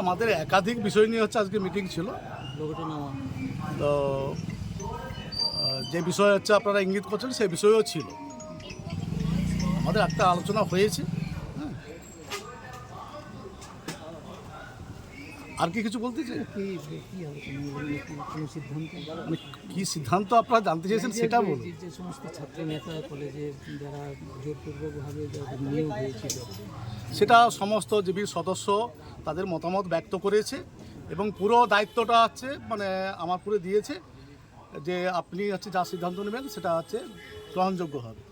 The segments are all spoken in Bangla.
আমাদের একাধিক বিষয় নিয়ে হচ্ছে আজকে মিটিং ছিল। তো যে বিষয় হচ্ছে আপনারা ইঙ্গিত করছেন সেই বিষয়ও ছিল। আমাদের একটা আলোচনা হয়েছে। আর কি কিছু বলতে চাই? কি? মানে কি সিদ্ধান্ত আপনারা জানতে চেয়েছেন সেটা বলুন। যে- সমস্ত ছাত্র নেতা কলেজে যারা জোরপূর্বকভাবে নিয়োগ হয়েছিল। সেটা সমস্ত জিবির সদস্য তাদের মতামত ব্যক্ত করেছে এবং পুরো দায়িত্বটা হচ্ছে মানে আমার পুরো দিয়েছে যে আপনি হচ্ছে যা সিদ্ধান্ত নেবেন সেটা হচ্ছে গ্রহণযোগ্য হবে।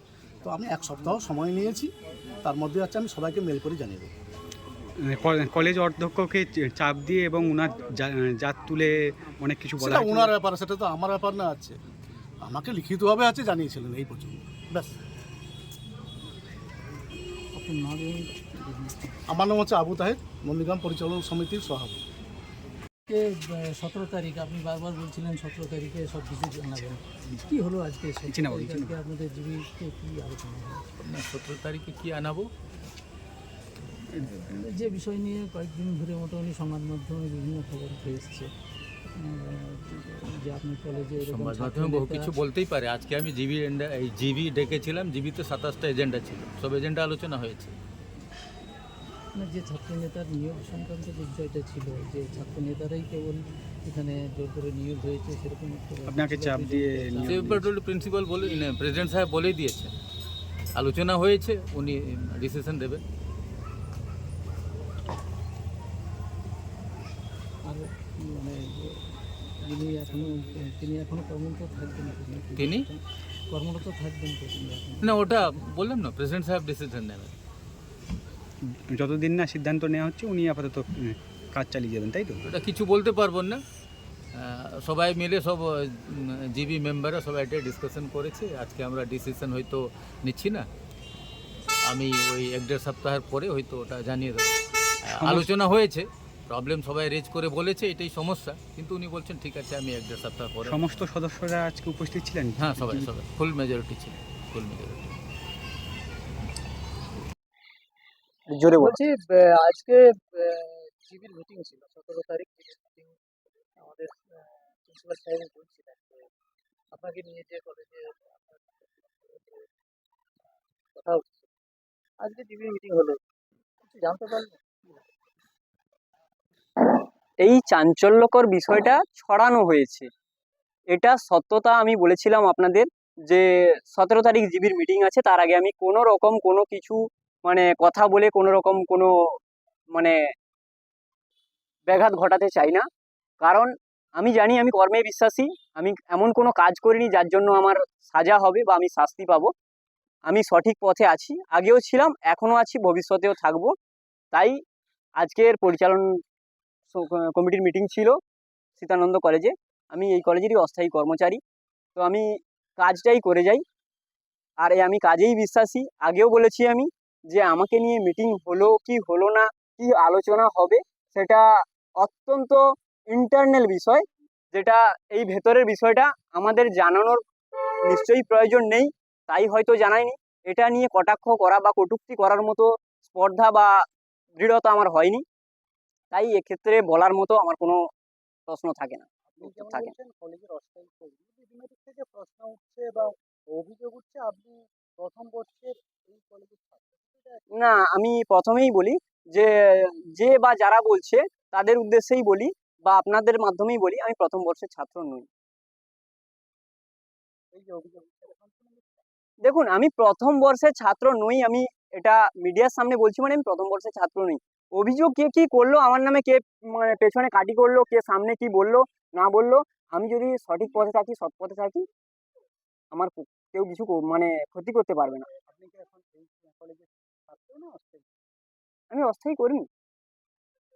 তো আমি এক সপ্তাহ সময় নিয়েছি তার মধ্যে হচ্ছে আমি সবাইকে মেল করে জানিয়ে দেবো। কলেজ অধ্যক্ষকে চাপ দিয়ে এবং ওনার জাত তুলে অনেক কিছু বলা ওনার ব্যাপার সেটা তো আমার ব্যাপার না আছে। আমাকে লিখিতভাবে আছে জানিয়েছিলেন এই পর্যন্ত। ব্যাস। আমার নাম হচ্ছে আবু তাহেদ নন্দীগ্রাম পরিচালন সমিতির সভাপতি। সতেরো তারিখ আপনি বারবার বলছিলেন সতেরো তারিখে সব কিছু জানাবেন। কি হলো আজকে? আপনাদের জীবিতে কি আলোচনা সতেরো তারিখে কি আনাবো? যে বিষয় নিয়ে কয়েকদিন ধরে মোটামুটি সংবাদ মাধ্যমে বিভিন্ন খবর উঠে এসছে যে আপনার কলেজে সংবাদ মাধ্যমে বহু কিছু বলতেই পারে। আজকে আমি জিবি এই জিবি ডেকেছিলাম জিবিতে সাতাশটা এজেন্ডা ছিল। সব এজেন্ডা আলোচনা হয়েছে। না, যে ছাত্র নেতার নিয়োগ সংক্রান্ত যে বিষয়টা ছিল যে ছাত্র নেতারাই কেবল এখানে জোর করে নিয়োগ হয়েছে সেরকম আপনাকে চাপ দিয়ে প্রিন্সিপাল বলে প্রেসিডেন্ট সাহেব বলেই দিয়েছে। আলোচনা হয়েছে উনি ডিসিশন দেবেন আর মানে যে- যিনি এখনও তিনি এখনও কর্মরত থাকবেন তিনি? কর্মরত থাকবেন তিনি না ওটা বললাম না প্রেসিডেন্ট সাহেব ডিসিশন নেবেন। যতদিন না সিদ্ধান্ত নেওয়া হচ্ছে উনি আপাতত কাজ চালিয়ে যাবেন তাই তো? ওটা কিছু বলতে পারব না। সবাই মিলে সব জিবি মেম্বাররা সবাই এটা ডিসকাশন করেছে। আজকে আমরা ডিসিশন হয়তো নিচ্ছি না। আমি ওই এক দেড় সপ্তাহের পরে হয়তো ওটা জানিয়ে দেবো। আলোচনা হয়েছে। প্রবলেম সবাই রেজ করে বলেছে এটাই সমস্যা। কিন্তু উনি বলছেন ঠিক আছে আমি এক দেড় সপ্তাহ পরে সমস্ত সদস্যরা আজকে উপস্থিত ছিলেন? হ্যাঁ সবাই সবাই। ফুল মেজরিটি ছিলেন ফুল মেজরিটি জোরে বলছি আজকে জিবির মিটিং ছিল সতেরো তারিখ মিটিং আমাদের প্রিন্সিপাল সাহেব বলছিলেন আপনাকে নিয়ে যে কলেজে কথা হচ্ছে আজকে জিবির মিটিং হলো জানতে পারলেন? এই চাঞ্চল্যকর বিষয়টা ছড়ানো হয়েছে। এটা সত্যতা আমি বলেছিলাম আপনাদের যে, সতেরো তারিখ জিবির মিটিং আছে, তার আগে আমি কোনো রকম কোনো কিছু মানে কথা বলে কোনো রকম কোনো মানে ব্যাঘাত ঘটাতে চাই না। কারণ আমি জানি, আমি কর্মে বিশ্বাসী, আমি এমন কোনো কাজ করিনি যার জন্য আমার সাজা হবে বা আমি শাস্তি পাবো। আমি সঠিক পথে আছি, আগেও ছিলাম, এখনও আছি, ভবিষ্যতেও থাকব। তাই আজকের পরিচালন কমিটির মিটিং ছিল সীতানন্দ কলেজে আমি এই কলেজেরই অস্থায়ী কর্মচারী। তো আমি কাজটাই করে যাই। আর আমি কাজেই বিশ্বাসী। আগেও বলেছি আমি যে, আমাকে নিয়ে মিটিং হলো কি হলো না, কি আলোচনা হবে, সেটা অত্যন্ত ইন্টারনাল বিষয়, যেটা এই ভেতরের বিষয়টা আমাদের জানানোর নিশ্চয়ই প্রয়োজন নেই, তাই হয়তো জানায়নি এটা নিয়ে কটাক্ষ করা বা কটূক্তি করার মতো স্পর্ধা বা দৃঢ়তা আমার হয়নি। তাই এক্ষেত্রে বলার মতো আমার কোনো প্রশ্ন থাকে না। থাকে প্রশ্ন উঠছে বা অভিযোগ উঠছে আপনি প্রথম বর্ষের এই কলেজের না আমি প্রথমেই বলি যে যে বা যারা বলছে তাদের উদ্দেশ্যেই বলি বা আপনাদের মাধ্যমেই বলি আমি প্রথম বর্ষের ছাত্র নই। দেখুন আমি প্রথম বর্ষের ছাত্র নই আমি এটা মিডিয়ার সামনে বলছি মানে আমি প্রথম বর্ষের ছাত্র নই। অভিযোগ কে কি করল, আমার নামে কে মানে পেছনে কাটি করল, কে সামনে কি বলল, না বলল, আমি যদি সঠিক পথে থাকি, সৎ পথে থাকি, আমার কেউ কিছু মানে ক্ষতি করতে পারবে না। আমি অস্থায়ী কর্মী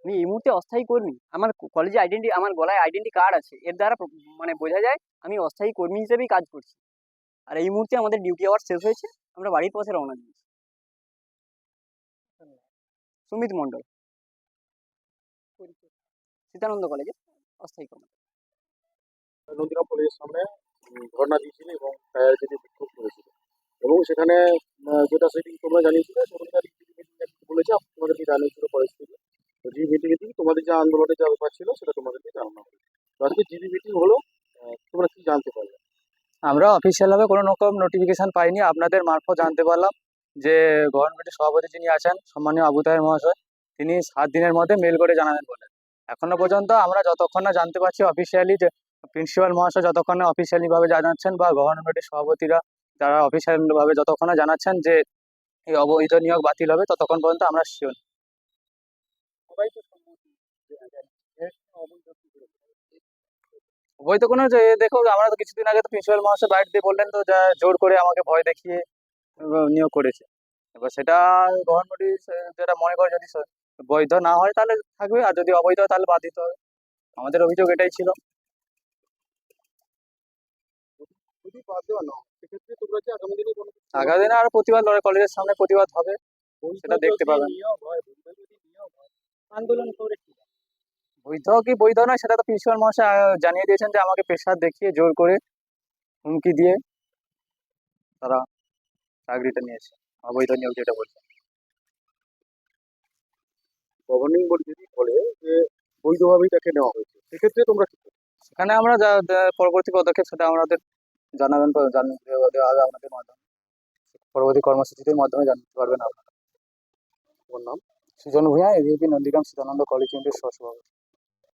আমি এই মুহূর্তে অস্থায়ী কর্মী আমার কলেজে আইডেন্টি আমার গলায় আইডেন্টি কার্ড আছে। এর দ্বারা মানে বোঝা যায়, আমি অস্থায়ী কর্মী হিসেবেই কাজ করছি। আর এই মুহূর্তে আমাদের ডিউটি আওয়ার শেষ হয়েছে, আমরা বাড়ির পথে রওনা দিয়েছি। সুমিত মণ্ডল। সীতানন্দ কলেজে অস্থায়ী কর্মচারী নন্দীগ্রাম কলেজের সামনে ধর্ণা দিয়েছিল এবং টায়ার যেটি বিক্ষোভ করেছিল। এবং সেখানে যেটা সেদিন তোমরা জানিয়েছিলে মিটিং বলেছে তোমাদেরকে জানিয়েছিল কলেজ থেকে তো জিবি মিটিং দিন তোমাদের যে আন্দোলনের যে ব্যাপার ছিল সেটা তোমাদেরকে জানানো হলো তো আজকে জিবি মিটিং হলো তোমরা কি জানতে পারলে? আমরা অফিসিয়ালভাবে কোনো রকম নোটিফিকেশন পাইনি আপনাদের মারফত জানতে পারলাম। যে গভর্নমেন্টের সভাপতি যিনি আছেন, সম্মানীয় আবু তাহের মহাশয়, তিনি সাত দিনের মধ্যে মেল করে জানাবেন বলেন এখনও পর্যন্ত আমরা যতক্ষণ না জানতে পারছি অফিসিয়ালি যে প্রিন্সিপাল মহাশয় যতক্ষণ না অফিসিয়ালি ভাবে জানাচ্ছেন বা গভর্নমেন্টের সভাপতিরা যারা অফিসিয়াল ভাবে যতক্ষণ না জানাচ্ছেন যে এই অবৈধ নিয়োগ বাতিল হবে, ততক্ষণ পর্যন্ত আমরা শিওর অবৈধ কোনো যে, দেখো, আমরা তো কিছুদিন আগে তো প্রিন্সিপাল মহাশয় বাইরে দিয়ে বললেন তো, যা জোর করে আমাকে ভয় দেখিয়ে নিয়োগ করেছে। এবার সেটা গভর্নমেন্ট যেটা মনে করে যদি বৈধ না হয় তাহলে থাকবে আর যদি অবৈধ তাহলে বাদ দিতে হবে। আমাদের অভিযোগ এটাই ছিল। আগামী দিনে আরও প্রতিবাদ লড়াই কলেজের সামনে প্রতিবাদ হবে সেটা দেখতে পাবেন। আন্দোলন করে বৈধ কি বৈধ নয় সেটা তো প্রিন্সিপাল মহাশয় জানিয়ে দিয়েছেন যে আমাকে প্রেশার দেখিয়ে জোর করে হুমকি দিয়ে তারা চাকরিটা নিয়েছে। অবৈধ নিয়োগ যেটা বলছে। গভর্নিং বডি যদি বলে যে বৈধভাবেই তাকে নেওয়া হয়েছে সেক্ষেত্রে তোমরা কি? সেখানে আমরা যা পরবর্তী পদক্ষেপ সেটা আমাদের জানাবেন হবে আপনাদের মাধ্যমে। পরবর্তী কর্মসূচিদের মাধ্যমে জানতে পারবেন আপনারা। তোমার নাম? সুজন ভূঁইয়া এবিপি নন্দীগ্রাম সীতানন্দ কলেজ ইউনিটের সহসভাপতি।